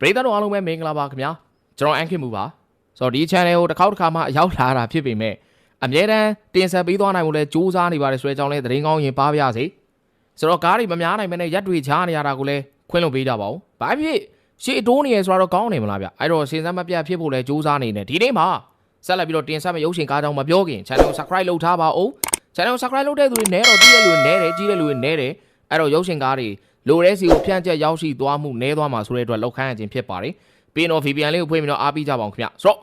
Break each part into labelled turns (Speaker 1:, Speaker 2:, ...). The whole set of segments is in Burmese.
Speaker 1: ပရိသတ်တို့အားလုံးပဲမင်္ဂလာပါခင်ဗျာကျွန်တော်အန်ခင်မူပါဆိုတော့ဒီ channel ကိုတစ်ခေါက်တစ်ခါမှအရောက်လာတာဖြစ်ပေမဲ့အမြဲတမ်းတင်ဆက်ပေးသွားနိုင်မှုလဲစူးစမ်းနေပါတယ်ဆိုတဲ့အကြောင်းလဲသတင်းကောင်းရင်ပါပါရစေဆိုတော့ကားတွေမများနိုင်မနဲ့ရက်တွေချားနေရတာကိုလဲခွင့်လွှတ်ပေးကြပါဦးဘာဖြစ်ရှေ့အတိုးနေရဆိုတော့ကောင်းနေမလားဗျအဲ့တော့စဉ်းစားမပြတ်ဖြစ်ဖို့လဲစူးစမ်းနေတယ်ဒီနေ့မှာဆက်လက်ပြီးတော့တင်ဆက်မယ့်ရုပ်ရှင်ကားကြောင်းမပြောခင် channel ကို subscribe လုပ်ထားပါဦး channel ကို subscribe လုပ်တဲ့သူတွေနဲတော့ကြည့်တဲ့လူတွေနဲတယ်ကြည့်တဲ့လူတွေနဲတယ်အဲ့တော့ရုပ်ရှင်ကားတွေ လိုတဲ့စီကိုဖြန့်ကျက်ရောက်ရှိသွားမှုနဲသွားမှာဆိုတဲ့အတွက်လောက်ခန်းရခြင်းဖြစ်ပါတယ်ပြီးတော့ VPN လေးကိုဖွင့်ပြီးတော့အားပေးကြပါအောင်ခင်ဗျဆိုတော့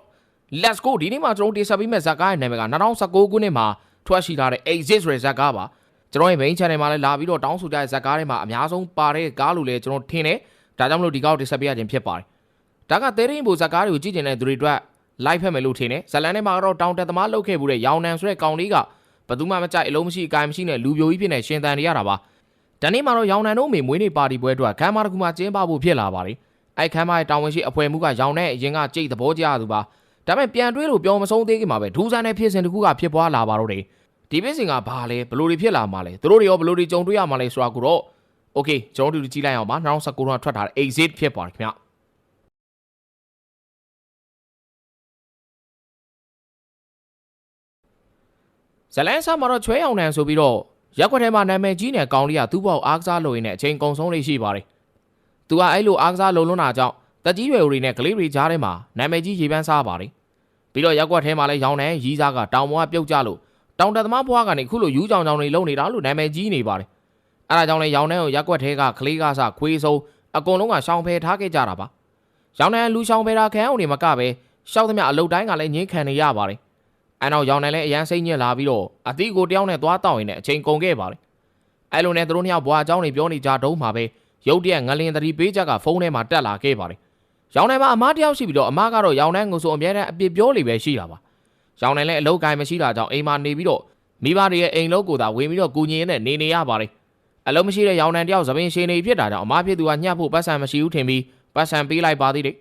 Speaker 1: let's go ဒီနေ့မှာကျွန်တော်တင်ဆက်ပေးမယ့်ဇာတ်ကားရဲ့နာမည်က2019ခုနှစ်မှာထွက်ရှိလာတဲ့ Exit ဆိုတဲ့ဇာတ်ကားပါကျွန်တော်ရဲ့ main channel မှာလည်းလာပြီးတော့တောင်းဆိုကြတဲ့ဇာတ်ကားတွေမှာအများဆုံးပါတဲ့ကားလို့လည်းကျွန်တော်ထင်တယ်ဒါကြောင့်မလို့ဒီကောက်တင်ဆက်ပေးရခြင်းဖြစ်ပါတယ်ဒါကသဲရင်းဘူဇာတ်ကားတွေကိုကြည့်ကျင်တဲ့သူတွေအတွက် live ဖက်မယ်လို့ထင်တယ်ဇလန်ထဲမှာတော့တောင်တက်သမားလုတ်ခဲ့မှုတဲ့ရောင်နံဆိုတဲ့ကောင်လေးကဘယ်သူမှမကြိုက်အလုံးမရှိအကိုင်မရှိနဲ့လူပြိုကြီးဖြစ်နေရှင်တန်နေရတာပါ တနေ့မှာတော့ရောင်နံတို့မေမွေးနေ့ပါတီပွဲအတွက်ခမ်းမတစ်ခုမှကျင်းပဖို့ဖြစ်လာပါတယ်အဲ့ခမ်းမရဲ့တာဝန်ရှိအဖွဲ့မှုကရောင်တဲ့အရင်ကကြိတ်သဘောကျရသူပါဒါပေမဲ့ပြန်တွေးလို့ပြောမဆုံးသေးခင်မှာပဲဒူးဆန်းတဲ့ဖြစ်စဉ်တစ်ခုကဖြစ်ပွားလာပါတော့တယ်ဒီဖြစ်စဉ်ကဘာလဲဘလို့တွေဖြစ်လာမှာလဲသူတို့တွေရောဘလို့တွေကြုံတွေ့ရမှာလဲဆိုတာကိုတော့ okay ကျွန်တော်တို့ကြည့်လိုက်အောင်ပါ2019ကထွက်ထားတဲ့ exit ဖြစ်ပါတယ်ခင်ဗျဇလန်ဆာမှာတော့ချွဲအောင်နန်ဆိုပြီးတော့ ရက်ွက်ထဲမှာနာမည်ကြီးနေတဲ့ကောင်လေးကသူ့ဘောက်အားကစားလိုရင်းနဲ့အချိန်ကုန်ဆုံးလေးရှိပါတယ်။သူကအဲ့လိုအားကစားလုံလွန်းတာကြောင့်တက်ကြီးရွယ်တွေနဲ့ကလေးတွေကြားထဲမှာနာမည်ကြီးရေပန်းစားပါတယ်။ပြီးတော့ရက်ွက်ထဲမှာလည်းရောင်နန်ရီးစားကတောင်ပေါ်ကပြုတ်ကြလို့တောင်တက်သမားဘွားကနေခုလိုယူးကြောင်ကြောင်တွေလုံနေတာလို့နာမည်ကြီးနေပါတယ်။အဲ့ဒါကြောင့်လည်းရောင်နန်ကိုရက်ွက်ထဲကကလေးကစားခွေးဆုံးအကုန်လုံးကရှောင်ဖယ်ထားခဲ့ကြတာပါ။ရောင်နန်လူရှောင်ဖယ်တာခံအောင်နေမကပဲရှောက်သမျှအလုတ်တိုင်းကလည်းငင်းခံနေရပါတယ်။ အဲ့တော့ရောင်နယ်လည်းအရန်စိတ်ညစ်လာပြီးတော့အသီးကိုတယောက်နဲ့သွားတောက်ရင်လည်းအချိန်ကုန်ခဲ့ပါလေအဲ့လိုနဲ့သူတို့နှစ်ယောက်ဘွားအကြောင်းတွေပြောနေကြတုံးမှာပဲရုတ်တရက်ငလင်တတိပေးချက်ကဖုန်းထဲမှာတက်လာခဲ့ပါလေရောင်နယ်မှာအမားတယောက်ရှိပြီးတော့အမားကတော့ရောင်နယ်ငုံဆိုအများနဲ့အပြစ်ပြောလေပဲရှိတာပါရောင်နယ်လည်းအလောက်ကိုင်းမရှိတာကြောင့်အိမ်မှာနေပြီးတော့မိဘတွေရဲ့အိမ်လုံးကိုသာဝင်ပြီးတော့ကူညီရင်းနဲ့နေနေရပါလေအလုံးမရှိတဲ့ရောင်နယ်တယောက်သပင်ရှင်နေဖြစ်တာကြောင့်အမားဖြစ်သူကညှပ်ဖို့ပတ်စံမရှိဘူးထင်ပြီးပတ်စံပေးလိုက်ပါသေးတယ်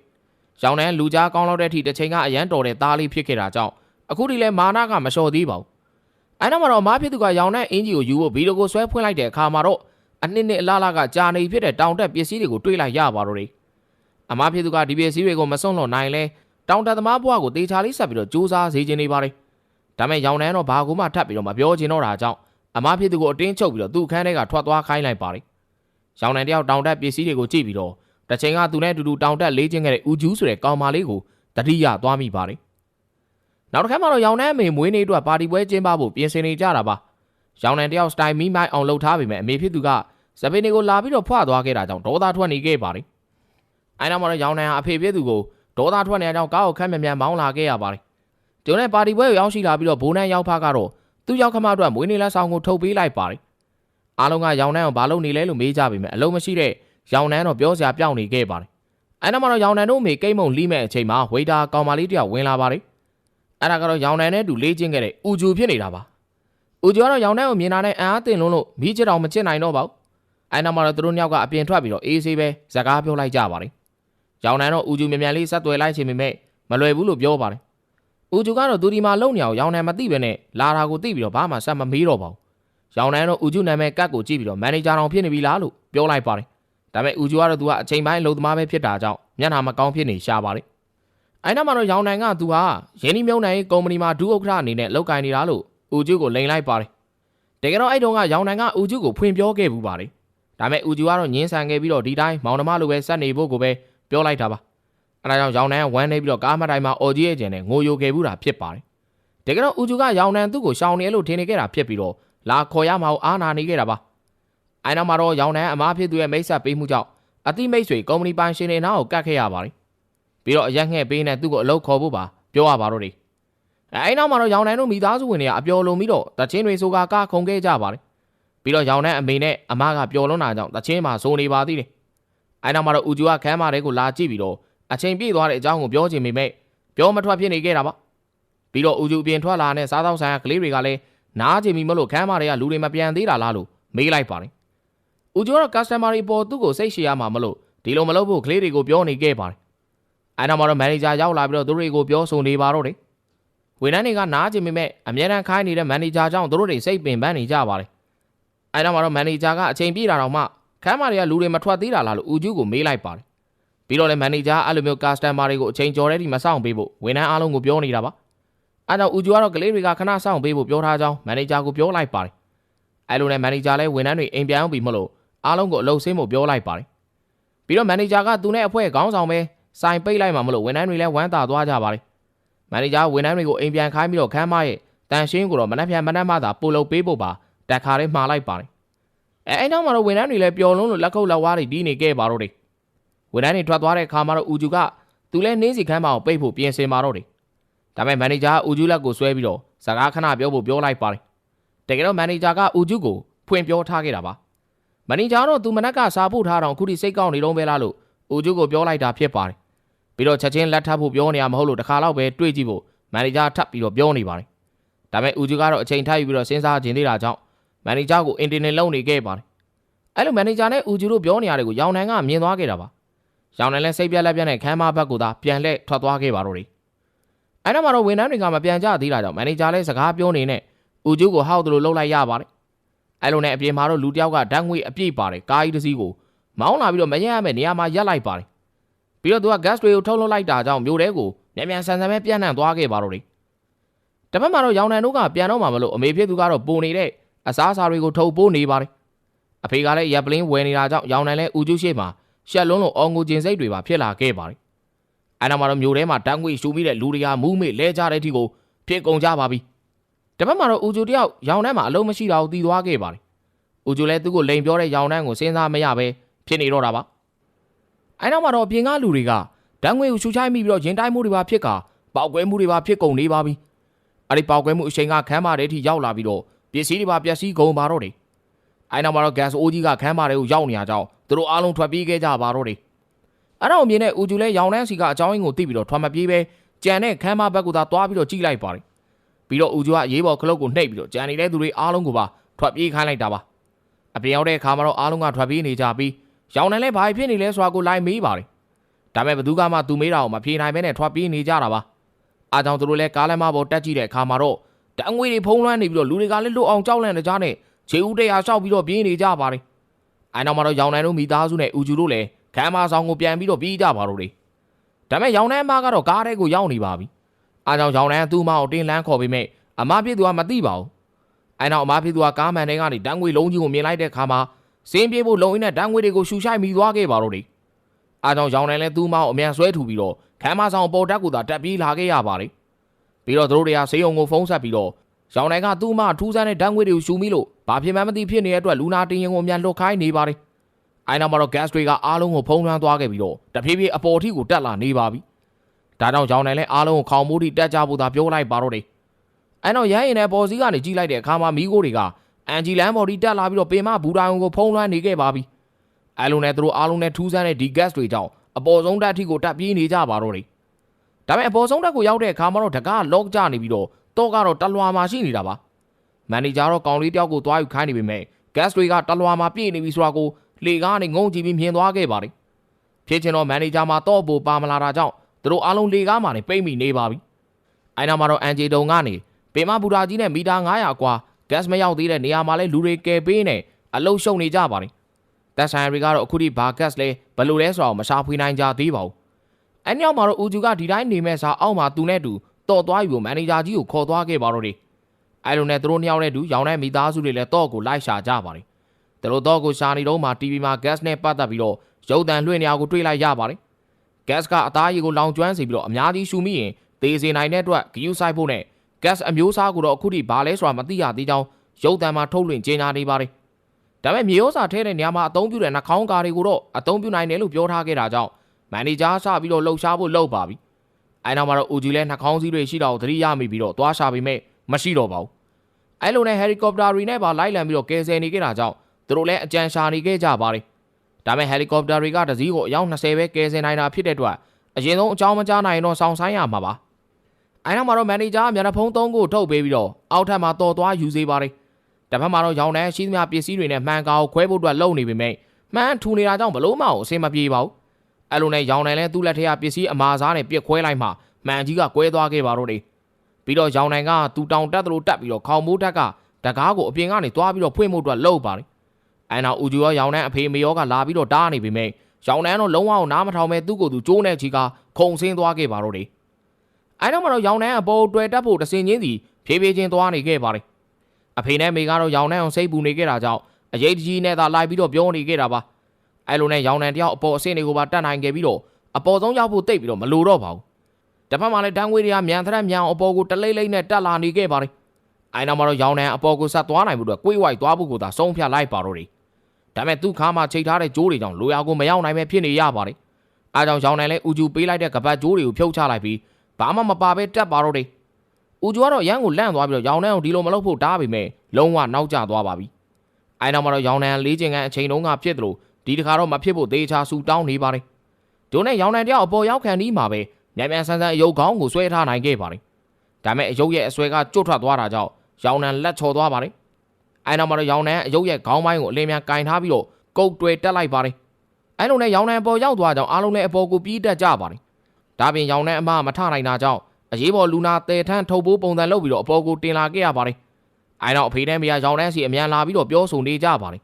Speaker 1: ရောင်နယ်လူကြားကောင်းလောက်တဲ့အထိတစ်ချိန်ကအရန်တော်တဲ့သားလေးဖြစ်ခဲ့တာကြောင့် အခုဒီလဲမာနာကမလျှော်သေးပါဘူးအဲ့တော့မှတော့မားဖြစ်သူကရောင်တဲ့အင်ဂျီကိုယူဖို့ဗီဒီယိုကိုဆွဲဖွင့်လိုက်တဲ့အခါမှာတော့အနှစ်နှစ်အလားလားကကြာနေဖြစ်တဲ့တောင်တက်ပစ္စည်းတွေကိုတွေ့လိုက်ရပါတော့တယ်အမားဖြစ်သူကဒီပစ္စည်းတွေကိုမစွန့်လွတ်နိုင်လဲတောင်တက်သမားဘွားကိုတေချာလေးဆက်ပြီးတော့စူးစမ်းစေခြင်းနေပါတယ်ဒါမဲ့ရောင်နန်းတော့ဘာကူမှထပ်ပြီးတော့မပြောချင်တော့တာကြောင့်အမားဖြစ်သူကိုအတင်းချုပ်ပြီးတော့သူ့အခန်းထဲကထွက်သွားခိုင်းလိုက်ပါတယ်ရောင်နန်းတယောက်တောင်တက်ပစ္စည်းတွေကိုကြည့်ပြီးတော့တစ်ချိန်ကသူနဲ့အတူတူတောင်တက်လေးချင်းခဲ့တဲ့ဦးကျူးဆိုတဲ့ကောင်မလေးကိုတတိယသွားမိပါတယ် နောက်တစ်ခါမှတော့ရောင်နှန်းအမေမွေးနေ့အတွက်ပါတီပွဲကျင်းပဖို့ပြင်ဆင်နေကြတာပါရောင်နှန်းတယောက်စတိုင်မိမိုင်းအောင်လှုပ်ထားပေမဲ့အမေဖြစ်သူကစပင်းတွေကိုလာပြီးတော့ဖွာသွားခဲ့တာကြောင့်ဒေါသထွက်နေခဲ့ပါတယ်အဲနောက်မှာတော့ရောင်နှန်းဟာအဖေဖြစ်သူကိုဒေါသထွက်နေတဲ့အကြောင်းကားကိုခက်မြန်မြန်မောင်းလာခဲ့ရပါတယ်ဒီလိုနဲ့ပါတီပွဲကိုရောက်ရှိလာပြီးတော့ဘိုးနန်းရောက်ဖကတော့သူ့ရောက်ခမအတွက်မွေးနေ့လက်ဆောင်ကိုထုတ်ပေးလိုက်ပါတယ်အားလုံးကရောင်နှန်းကိုဘာလုပ်နေလဲလို့မေးကြပေမဲ့အလုံးမရှိတဲ့ရောင်နှန်းတော့ပြောစရာပြောင်းနေခဲ့ပါတယ်အဲနောက်မှာတော့ရောင်နှန်းတို့အမေကိတ်မုံလိမဲ့အချိန်မှာဝေတာကောင်မလေးတယောက်ဝင်လာပါတယ် အဲ့ဒါကတော့ရောင်နံနဲ့တူလေးချင်းခဲ့တဲ့ဦးကျူဖြစ်နေတာပါဦးကျူကတော့ရောင်နံကိုမြင်တာနဲ့အံအားတင်လုံးလို့မိချစ်တော်မချစ်နိုင်တော့ပါဘူးအဲ့နောက်မှာတော့သူတို့နှစ်ယောက်ကအပြင်ထွက်ပြီးတော့အေးဆေးပဲဇကားပြောလိုက်ကြပါတယ်ရောင်နံတော့ဦးကျူမြန်မြန်လေးဆက်သွယ်လိုက်ချင်ပေမဲ့မလွယ်ဘူးလို့ပြောပါတယ်ဦးကျူကတော့သူဒီမှာလုံနေအောင်ရောင်နံမသိပဲနဲ့လာတာကိုသိပြီးတော့ဘာမှဆက်မမေးတော့ပါဘူးရောင်နံတော့ဦးကျူနာမည်ကတ်ကိုကြည့်ပြီးတော့မန်နေဂျာတော်ဖြစ်နေပြီလားလို့ပြောလိုက်ပါတယ်ဒါပေမဲ့ဦးကျူကတော့သူကအချိန်ပိုင်းအလုပ်သမားပဲဖြစ်တာကြောင့်မျက်နှာမကောင်းဖြစ်နေရှာပါတယ် အဲ့နောက်မှာတော့ရောင်နိုင်ကသူဟာရင်းနှီးမြုံနိုင်ကုမ္ပဏီမှာဒုဥက္ကဋ္ဌအနေနဲ့လုပ်ကိုင်နေတာလို့ဦးကျုကိုလိန်လိုက်ပါတယ်တကယ်တော့အဲ့တုန်းကရောင်နိုင်ကဦးကျုကိုဖွင့်ပြောခဲ့ဘူးပါတယ်ဒါပေမဲ့ဦးကျုကတော့ငင်းဆန်ခဲ့ပြီးတော့ဒီတိုင်းမောင်နှမလိုပဲစက်နေဖို့ကိုပဲပြောလိုက်တာပါအဲ့ဒါကြောင့်ရောင်နိုင်ကဝမ်းနေပြီးတော့ကားမတိုင်မှာအော်ကြီးရဲ့ကျင်နဲ့ငိုယိုခဲ့ဘူးတာဖြစ်ပါတယ်တကယ်တော့ဦးကျုကရောင်နိုင်သူ့ကိုရှောင်နေလို့ထင်နေခဲ့တာဖြစ်ပြီးတော့လာခေါ်ရမှာအားနာနေခဲ့တာပါအဲ့နောက်မှာတော့ရောင်နိုင်အမားဖြစ်သူရဲ့မိတ်ဆက်ပေးမှုကြောင့်အတိမိတ်ဆွေကုမ္ပဏီပိုင်ရှင်တွေနားကိုကတ်ခဲ့ရပါတယ် ပြီးတော့အရက်ငှဲ့ပေးနေသူ့ကိုအလုပ်ခေါ်ဖို့ပါပြောရပါတော့တယ်အဲအဲ့နောက်မှာတော့ရောင်နိုင်တို့မိသားစုဝင်တွေကအပျော်လုံးပြီးတော့တချင်းတွေဆိုကကခုန်ခဲ့ကြပါတယ်ပြီးတော့ရောင်နိုင်အမေနဲ့အမကပျော်လွန်းတာကြောင့်တချင်းမှာဇိုနေပါသေးတယ်အဲ့နောက်မှာတော့ဦးကျူကခမ်းမတွေကိုလာကြည့်ပြီးတော့အချိန်ပြည့်သွားတဲ့အကြောင်းကိုပြောချင်ပေမဲ့ပြောမထွက်ဖြစ်နေခဲ့တာပါပြီးတော့ဦးကျူအပြင်ထွက်လာတဲ့စားသောက်ဆိုင်ကကလေးတွေကလည်းနားချင်ပြီမလို့ခမ်းမတွေကလူတွေမပြန်သေးတာလားလို့မေးလိုက်ပါတယ်ဦးကျူကတော့ customer တွေပေါ်သူ့ကိုစိတ်ရှည်ရမှာမလို့ဒီလိုမလုပ်ဖို့ကလေးတွေကိုပြောနေခဲ့ပါတယ် အဲ့နောက်မှာတော့မန်နေဂျာရောက်လာပြီးတော့သူတို့တွေကိုပြောဆိုနေပါတော့တယ်ဝန်ထမ်းတွေကနားကျင်ပေမဲ့အများတန်းခိုင်းနေတဲ့မန်နေဂျာကြောင့်သူတို့တွေစိတ်ပင်ပန်းနေကြပါတယ်အဲ့နောက်မှာတော့မန်နေဂျာကအချိန်ပြည့်တာတော့မှခမ်းမတွေကလူတွေမထွက်သေးတာလားလို့ဦးကျူးကိုမေးလိုက်ပါတယ်ပြီးတော့လည်းမန်နေဂျာအဲ့လိုမျိုးကာစတမာတွေကိုအချိန်ကျော်တဲ့ဒီမဆောင်ပေးဖို့ဝန်ထမ်းအားလုံးကိုပြောနေတာပါအဲ့တော့ဦးကျူကတော့ကလေးတွေကခဏဆောင်ပေးဖို့ပြောထားကြောင်းမန်နေဂျာကိုပြောလိုက်ပါတယ်အဲ့လိုနဲ့မန်နေဂျာလည်းဝန်ထမ်းတွေအိမ်ပြန်အောင်ပြီးမလို့အားလုံးကိုအလုပ်ဆင်းဖို့ပြောလိုက်ပါတယ်ပြီးတော့မန်နေဂျာကသူနဲ့အဖွဲ့ခေါင်းဆောင်ပဲ စိုင်ပိတ်လိုက်မှမလို့ဝန်ထမ်းတွေလည်းဝမ်းသာသွားကြပါတယ်မန်နေဂျာဝန်ထမ်းတွေကိုအိမ်ပြန်ခိုင်းပြီးတော့ခန်းမရဲ့တန်ရှင်းကိုတော့မနှက်ဖြန်မနှက်မှသာပို့လုပ်ပေးဖို့ပါတက်ခါလေးမှားလိုက်ပါတယ်အဲအဲ့နောက်မှာတော့ဝန်ထမ်းတွေလည်းပျော်လုံးလို့လက်ခုပ်လက်ဝါးတွေတီးနေခဲ့ပါတော့တယ်ဝန်ထမ်းတွေထွက်သွားတဲ့အခါမှာတော့ဦးကျူကသူလည်းနှင်းစီခန်းမအောင်ပိတ်ဖို့ပြင်ဆင်ပါတော့တယ်ဒါပေမဲ့မန်နေဂျာကဦးကျူလက်ကိုဆွဲပြီးတော့စကားခဏပြောဖို့ပြောလိုက်ပါတယ်တကယ်တော့မန်နေဂျာကဦးကျူကိုဖွင့်ပြောထားခဲ့တာပါမန်နေဂျာတော့သူမနက်ကစာဖို့ထားတော့အခုထိစိတ်ကောက်နေတော့ပဲလားလို့ဦးကျူကိုပြောလိုက်တာဖြစ်ပါတယ် ပြီးတော့ချက်ချင်းလက်ထပ်ဖို့ပြောနေရမဟုတ်လို့တခါတော့ပဲတွေးကြည့်ဖို့မန်နေဂျာထပ်ပြီးတော့ပြောနေပါတယ်ဒါပေမဲ့ဦးကျူကတော့အချိန်ထပ်ယူပြီးတော့စဉ်းစားခြင်းသေးတာကြောင့်မန်နေဂျာကိုအင်တင်နက်လုပ်နေခဲ့ပါတယ်အဲ့လိုမန်နေဂျာနဲ့ဦးကျူတို့ပြောနေရတယ်ကိုရောင်နိုင်ကမြင်သွားခဲ့တာပါရောင်နိုင်လည်းစိတ်ပြက်လက်ပြက်နဲ့ခမ်းမဘက်ကိုသာပြန်လှည့်ထွက်သွားခဲ့ပါတော့တယ်အဲ့တော့မှတော့ဝန်ထမ်းတွေကမပြန်ကြသေးတာကြောင့်မန်နေဂျာလည်းစကားပြောနေနဲ့ဦးကျူကိုဟောက်တယ်လို့လှုပ်လိုက်ရပါတယ်အဲ့လိုနဲ့အပြင်မှာတော့လူတစ်ယောက်ကဓာတ်ငွေအပြည့်ပါတယ်ကားကြီးတစ်စီးကိုမောင်းလာပြီးတော့မရက်ရမယ့်နေရာမှာရက်လိုက်ပါတယ် ပြီးတော့သူက gas တွေကိုထုတ်လွှတ်လိုက်တာကြောင့်မြို့ထဲကိုမြန်မြန်ဆန်ဆန်ပဲပြန့်နှံ့သွားခဲ့ပါတော့တယ်တပတ်မှာတော့ရောင်နိုင်တို့ကပြန်တော့မှမလို့အမေဖြစ်သူကတော့ပုံနေတဲ့အစားအစာတွေကိုထုတ်ပိုးနေပါတယ်အဖေကလည်းရပ်ပလင်းဝယ်နေတာကြောင့်ရောင်နိုင်လဲဦးကျူးရှိမှရှက်လုံးလုံးအော်ငိုကျင်စိတ်တွေပါဖြစ်လာခဲ့ပါတယ်အဲ့နောက်မှာတော့မြို့ထဲမှာတန်းငွေရှူမိတဲ့လူတွေကမူးမေ့လဲကြတဲ့အထိကိုဖြစ်ကုန်ကြပါပြီတပတ်မှာတော့ဦးကျူတယောက်ရောင်နှမ်းမှာအလုံးမရှိတာကိုသိသွားခဲ့ပါတယ်ဦးကျူလည်းသူ့ကိုလိန်ပြောတဲ့ရောင်နှမ်းကိုစဉ်းစားမရပဲဖြစ်နေတော့တာပါ အဲ့နောက်မှာတော့အပြင်ကလူတွေကတန်းငွေကိုရှူချိုင်းမိပြီးတော့ရင်တိုင်းမှုတွေပါဖြစ်ကာပေါက်ကွဲမှုတွေပါဖြစ်ကုန်နေပါပြီအဲ့ဒီပေါက်ကွဲမှုအချိန်ကခမ်းမတဲ့အထိရောက်လာပြီးတော့ပစ္စည်းတွေပါပျက်စီးကုန်ပါတော့တယ်အဲ့နောက်မှာတော့ gas အိုးကြီးကခမ်းမတွေကိုရောက်နေရကြောင်းသူတို့အားလုံးထွက်ပြေးခဲ့ကြပါတော့တယ်အဲ့တော့အမြင်နဲ့ဦးကျူလဲရောင်နှန်းစီကအကြောင်းရင်းကိုသိပြီးတော့ထွက်မပြေးပဲကြံတဲ့ခမ်းမဘက်ကသာတွားပြီးတော့ကြည့်လိုက်ပါတယ်ပြီးတော့ဦးကျူကအရေးပေါ်ခလုတ်ကိုနှိပ်ပြီးတော့ကြံနေတဲ့သူတွေအားလုံးကိုပါထွက်ပြေးခိုင်းလိုက်တာပါအပြင်ရောက်တဲ့အခါမှာတော့အားလုံးကထွက်ပြေးနေကြပြီး ရောင်နှန်းလဲဘာဖြစ်နေလဲဆိုတာကိုလိုက်မေးပါတယ်ဒါပေမဲ့ဘသူကမှသူမေးတာကိုမဖြေနိုင်ဘဲနဲ့ထွက်ပြေးနေကြတာပါအားကြောင့်သူတို့လဲကားလမ်းမပေါ်တက်ကြည့်တဲ့အခါမှာတော့တန်ငွေတွေဖုံးလွှမ်းနေပြီးတော့လူတွေကလည်းလွတ်အောင်ကြောက်လန့်နေကြတဲ့ခြေဦးတရားလျှောက်ပြီးတော့ပြေးနေကြပါတယ်အဲနောက်မှာတော့ရောင်နိုင်တို့မိသားစုနဲ့ဦးကျူတို့လည်းခမ်းမဆောင်ကိုပြန်ပြီးတော့ပြေးကြပါတော့တယ်ဒါပေမဲ့ရောင်နိုင်အမကတော့ကားထဲကိုရောက်နေပါပြီအားကြောင့်ရောင်နိုင်ကသူ့မကိုတင်းလန်းခေါ်ပေးမဲ့အမဖြစ်သူကမသိပါဘူးအဲနောက်အမဖြစ်သူကကားမန်တွေကနေတန်းငွေလုံးကြီးကိုမြင်လိုက်တဲ့ခါမှာ စင်းပြေးဖို့လုံရင်းနဲ့တန်းငွေတွေကိုရှူရှိုက်မိသွားခဲ့ပါတော့တယ်အားကြောင့်ရောင်နိုင်လည်းသူ့မကိုအမြန်ဆွဲထူပြီးတော့ခမ်းမဆောင်ပေါ်တက်ကိုသာတက်ပြေးလာခဲ့ရပါတယ်ပြီးတော့သူတို့တွေကဆေးရုံကိုဖုန်းဆက်ပြီးတော့ရောင်နိုင်ကသူ့မထူးဆန်းတဲ့တန်းငွေတွေကိုရှူမိလို့ဘာဖြစ်မှန်းမသိဖြစ်နေတဲ့အတွက်လူနာတင်ရင်ကိုအမြန်လွတ်ခိုင်းနေပါတယ်။အိုင်နောက်မှာတော့ gas တွေကအားလုံးကိုဖုံးလွှမ်းသွားခဲ့ပြီးတော့တဖြည်းဖြည်းအပေါ်ထိကိုတက်လာနေပါပြီ။ဒါကြောင့်ရောင်နိုင်လဲအားလုံးကိုခေါင်မိုးထိတက်ကြဖို့သာပြောလိုက်ပါတော့တယ်။အဲနောက်ရဟရင်နဲ့ပေါ်စီကနေကြီးလိုက်တဲ့အခါမှာမီးကိုတွေက အန်ဂျီလန်ဘော်ဒီတက်လာပြီးတော့ပင်မဘူတာယုံကိုဖုံးလွှမ်းနေခဲ့ပါပြီ။အဲလိုနဲ့သူတို့အားလုံးနဲ့ထူးဆန်းတဲ့ဒီ gas တွေကြောင့်အပေါ်ဆုံးတက်ထိကိုတက်ပြေးနေကြပါတော့တယ်။ဒါပေမဲ့အပေါ်ဆုံးတက်ကိုရောက်တဲ့အခါမှာတော့တကားလော့ကျနေပြီးတော့တော့ကတော့တလွာမှာရှိနေတာပါ။မန်နေဂျာတော့ကောင်လေးတယောက်ကိုသွားယူခိုင်းနေပေမဲ့ gas တွေကတလွာမှာပြည့်နေပြီဆိုတာကိုလေကားနဲ့ငုံကြည့်ပြီးမြင်သွားခဲ့ပါတယ်။ဖြစ်ချင်တော့မန်နေဂျာမှာတော့ပိုပါမလာတာကြောင့်သူတို့အားလုံးလေကားမှာနေပိတ်မိနေပါပြီ။အဲနောက်မှာတော့အန်ဂျီတုံကနေပေမဘူတာကြီးနဲ့မီတာ900ကွာ gas မရောက်သေးတဲ့နေရာမှာလဲလူတွေကယ်ပေးနေအလုရှုံနေကြပါတယ်။တက်ဆိုင်ရီကတော့အခုထိဘာ gas လဲဘယ်လိုလဲဆိုတာကိုမရှာဖွေနိုင်ကြသေးပါဘူး။အဲညောင်မှာတော့ဦးကျူကဒီတိုင်းနေမဲ့စာအောက်မှာသူနဲ့တူတော်သွားယူမန်နေဂျာကြီးကိုခေါ်သွားခဲ့ပါတော့တယ်။အဲလိုနဲ့သူတို့နှစ်ယောက်နဲ့တူရောင်တဲ့မိသားစုတွေလည်းတော့ကိုလိုက်ရှာကြပါတယ်။သူတို့တော့ကိုရှာနေတော့မှ TV မှာ gas နဲ့ပတ်သက်ပြီးတော့ရုပ်တံလွှင့်နေအောင်ကိုတွေ့လိုက်ရပါတယ်။ gas ကအသားရည်ကိုလောင်ကျွမ်းစေပြီးတော့အများကြီးရှူမိရင်သေစေနိုင်တဲ့အတွက်ဂယူးဆိုင်ဖို့နဲ့ gas အမျိုးအစားကိုတော့အခုထိဘာလဲဆိုတာမသိရသေးကြောင်းရုပ်တံမှာထုတ်လွှင့်ကြေညာနေပါတယ်။ဒါပေမဲ့မြေဩစာထဲတဲ့နေရာမှာအသုံးပြုတဲ့နှာခေါင်းကာတွေကိုတော့အသုံးပြုနိုင်တယ်လို့ပြောထားခဲ့တာကြောင့်မန်နေဂျာစပြီးတော့လှုပ်ရှားဖို့လုပ်ပါပြီ။အဲနောက်မှာတော့ဦးဂျီလဲနှာခေါင်းစည်းတွေရှိတာကိုသတိရမိပြီးတော့သွားရှာပေမဲ့မရှိတော့ပါဘူး။အဲလိုနဲ့ဟယ်လီကော်ပတာတွေနဲ့ပါလိုက်လံပြီးတော့ကယ်ဆယ်နေခဲ့တာကြောင့်သူတို့လည်းအကြံရှာနေခဲ့ကြပါတယ်။ဒါပေမဲ့ဟယ်လီကော်ပတာတွေကတစည်းကိုအယောက်20ပဲကယ်ဆယ်နိုင်တာဖြစ်တဲ့အတွက်အရင်ဆုံးအကြောင်းမကြားနိုင်တော့စောင့်ဆိုင်းရမှာပါ။ အဲနောက်မှာတော့မန်နေဂျာကမျက်နှာဖုံးသုံးကိုထုတ်ပေးပြီးတော့အောက်ထပ်မှာတော်သွားယူစေပါတယ်။တစ်ဖက်မှာတော့ရောင်တဲ့ရှိသမျှပစ္စည်းတွေနဲ့မှန်ကာကိုခွဲဖို့အတွက်လုပ်နေပေမဲ့မှန်ထူနေတာကြောင့်ဘလို့မှအဆင်မပြေပါဘူး။အဲလိုနဲ့ရောင်နိုင်လဲသူ့လက်ထက်ကပစ္စည်းအမာစားနဲ့ပြစ်ခွဲလိုက်မှမှန်ကြီးကကွဲသွားခဲ့ပါတော့တယ်။ပြီးတော့ရောင်နိုင်ကသူတောင်တက်သလိုတက်ပြီးတော့ခေါင်မိုးတက်ကတကားကိုအပြင်ကနေသွားပြီးတော့ဖွင့်ဖို့အတွက်လှုပ်ပါတယ်။အဲနောက်ဦးကျူရောရောင်နဲ့အဖေမေရောကလာပြီးတော့တားနေပေမဲ့ရောင်နန်းတော့လုံးဝအောင်နားမထောင်ပဲသူ့ကိုယ်သူကျိုးနေချီကခုံဆင်းသွားခဲ့ပါတော့တယ် အဲနောက်မှာတော့ရောင်နန်းအပေါ်တွေ့တက်ဖို့တစင်ချင်းစီဖြည်းဖြည်းချင်းသွားနေခဲ့ပါတယ်အဖေနဲ့မေကတော့ရောင်နန်းအောင်စိတ်ပူနေခဲ့တာကြောင့်အရေးတကြီးနဲ့သာလိုက်ပြီးတော့ပြောနေခဲ့တာပါအဲလိုနဲ့ရောင်နန်းတယောက်အပေါ်အဆင့်တွေကိုပါတတ်နိုင်ခဲ့ပြီးတော့အပေါ်ဆုံးရောက်ဖို့တိတ်ပြီးတော့မလိုတော့ပါဘူးတစ်ဖက်မှာလည်းတန်းငွေတွေကမြန်ထက်မြန်အောင်အပေါ်ကိုတလိမ့်လိမ့်နဲ့တက်လာနေခဲ့ပါတယ်အဲနောက်မှာတော့ရောင်နန်းအပေါ်ကိုဆက်သွားနိုင်မှုအတွက်ကိုယ်ဝိုက်သွားဖို့ကိုသာဆုံးဖြတ်လိုက်ပါတော့တယ်ဒါပေမဲ့သူ့ခါမှာချိန်ထားတဲ့ကြိုးတွေကြောင့်လိုရာကိုမရောက်နိုင်ပဲဖြစ်နေရပါတယ်အားကြောင့်ရောင်နန်းလည်းဦးကျူပေးလိုက်တဲ့ကပတ်ကြိုးတွေကိုဖြုတ်ချလိုက်ပြီး ဘာမှမပါပဲတက်ပါတော့တယ်ဦးကျူကတော့ရန်ကိုလန့်သွားပြီးတော့ရောင်နန်းကိုဒီလိုမလုပ်ဖို့တားပေမဲ့လုံးဝနောက်ကျသွားပါပြီအဲနောက်မှာတော့ရောင်နန်းလေးချင်ကန်အချိန်တုန်းကဖြစ်တယ်လို့ဒီတခါတော့မဖြစ်ဖို့သေချာဆူတောင်းနေပါတယ်ဒိုနဲ့ရောင်နန်းတယောက်အပေါ်ရောက်ခံပြီးမှာပဲမြန်မြန်ဆန်းဆန်းအယုတ်ကောင်းကိုဆွဲထားနိုင်ခဲ့ပါတယ်ဒါပေမဲ့အယုတ်ရဲ့အဆွဲကကျွတ်ထွက်သွားတာကြောင့်ရောင်နန်းလက်ချော်သွားပါတယ်အဲနောက်မှာတော့ရောင်နန်းအယုတ်ရဲ့ခေါင်းပိုင်းကိုအလင်းမြန်ကင်ထားပြီးတော့ကုတ်တွဲတက်လိုက်ပါတယ်အဲလိုနဲ့ရောင်နန်းပေါ်ရောက်သွားကြောင်းအားလုံးလည်းအပေါ်ကိုပြေးတက်ကြပါတယ် ဒါပြင်ရောင်နန်းအမမထနိုင်တာကြောင့်အရေးပေါ်လူနာတဲထန်းထုတ်ဖို့ပုံစံလုပ်ပြီးတော့အပေါ်ကိုတင်လာခဲ့ရပါတယ်အဲနောက်အဖေနဲ့မရရောင်နန်းစီအမြန်လာပြီးတော့ပြောဆိုနေကြပါတယ်